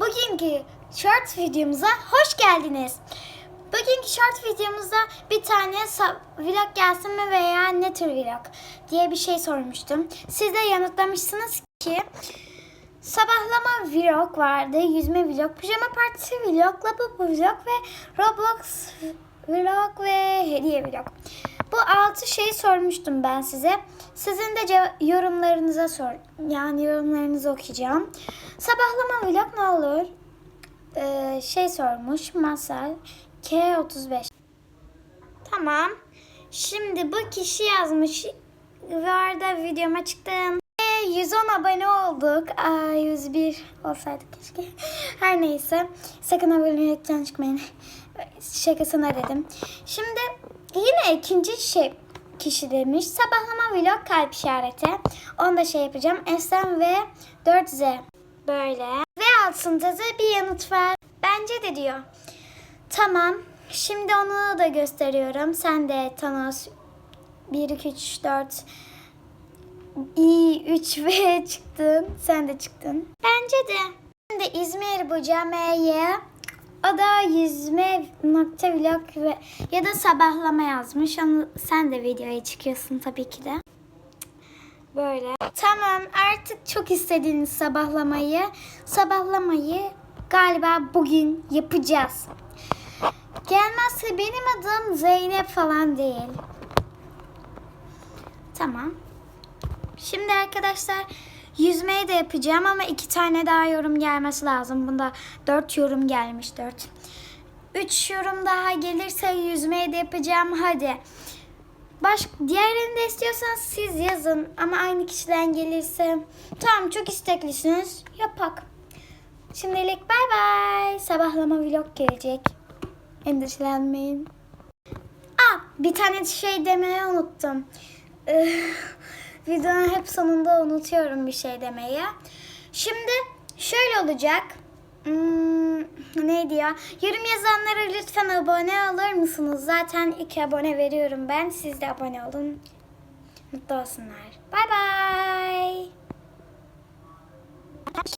Bugünkü short videomuza hoş geldiniz. Bugünkü short videomuzda bir tane vlog gelsin mi veya ne tür vlog diye bir şey sormuştum. Siz de yanıtlamışsınız ki sabahlama vlog vardı, yüzme vlog, pijama partisi vlog, lavabo vlog ve Roblox vlog ve hediye vlog. Bu altı şeyi sormuştum ben size. Sizin de yorumlarınıza sor. Yani yorumlarınızı okuyacağım. Sabahlama vlog ne olur? Ee, şey sormuş Masal K35. Tamam. Şimdi bu kişi yazmış. Ve orada videoma çıktım. Ve 110 abone olduk. Aa, 101 olsaydı keşke. Her neyse. Sakın abonelikten çıkmayın. Şakasına dedim. Şimdi yine ikinci şey kişi demiş. Sabahlama vlog kalp işareti. Onu da şey yapacağım. Esen ve 4Z. Böyle. Ve altında da bir yanıt var. Bence de diyor. Tamam. Şimdi onu da gösteriyorum. Sen de Thanos 1, 2, 3, 4 İyi 3 ve çıktın. Sen de çıktın. Bence de. Şimdi İzmir bu camiye o da yüzme nokta vlog ve ya da sabahlama yazmış. Onu sen de videoya çıkıyorsun tabii ki de. Böyle. Tamam artık çok istediğiniz sabahlamayı sabahlamayı galiba bugün yapacağız. Gelmezse benim adım Zeynep falan değil. Tamam. Şimdi arkadaşlar yüzmeyi de yapacağım ama iki tane daha yorum gelmesi lazım. Bunda dört yorum gelmiş dört. Üç yorum daha gelirse yüzmeyi de yapacağım. Hadi. Baş, diğerini de istiyorsanız siz yazın ama aynı kişiden gelirse. Tamam çok isteklisiniz. Yapak. Şimdilik bay bay. Sabahlama vlog gelecek. Endişelenmeyin. Aa, bir tane şey demeyi unuttum. Videonun hep sonunda unutuyorum bir şey demeyi. Şimdi şöyle olacak. Hmm, neydi ya? Yorum yazanlara lütfen abone olur musunuz? Zaten iki abone veriyorum ben. Siz de abone olun. Mutlu olsunlar. Bay.